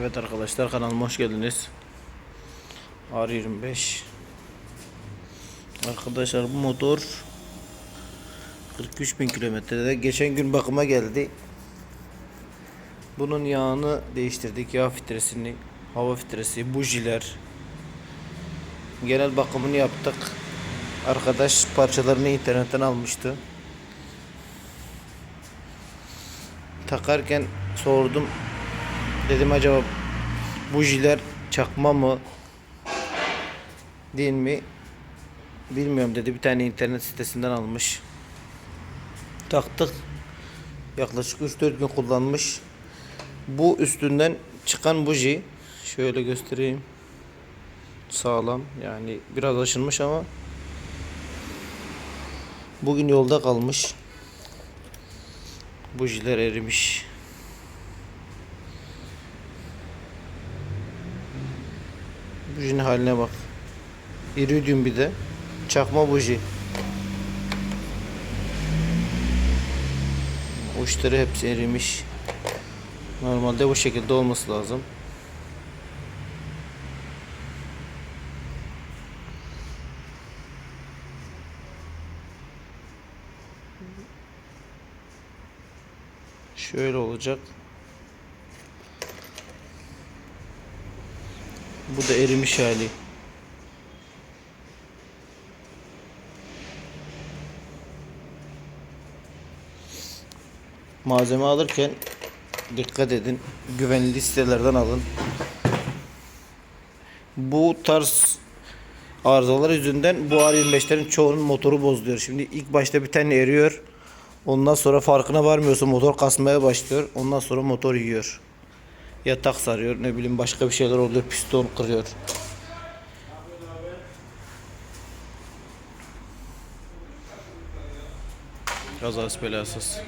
Evet arkadaşlar kanalıma hoş geldiniz. R25 Arkadaşlar bu motor 43 bin kilometrede geçen gün bakıma geldi. Bunun yağını değiştirdik. Yağ filtresini, hava filtresi, bujiler. Genel bakımını yaptık. Arkadaş parçalarını internetten almıştı. Takarken sordum. Dedim acaba bujiler çakma mı? Değil mi? Bilmiyorum dedi. Bir tane internet sitesinden almış. Taktık. Yaklaşık 3-4 gün kullanmış. Bu üstünden çıkan buji şöyle göstereyim. Sağlam. Yani biraz aşınmış ama bugün yolda kalmış. Bujiler erimiş. Bujinin haline bak. İridium bir de. Çakma buji. Uçları hepsi erimiş. Normalde bu şekilde olması lazım. Şöyle olacak. Bu da erimiş hali. Malzeme alırken dikkat edin. Güvenli sitelerden alın. Bu tarz arızalar yüzünden bu R25'lerin çoğunun motoru bozuluyor. Şimdi ilk başta bir tane eriyor. Ondan sonra farkına varmıyorsa motor kasmaya başlıyor. Ondan sonra motor yiyor. Yatak sarıyor. Ne bileyim başka bir şeyler oluyor. Piston kırıyor. Kazası belasız.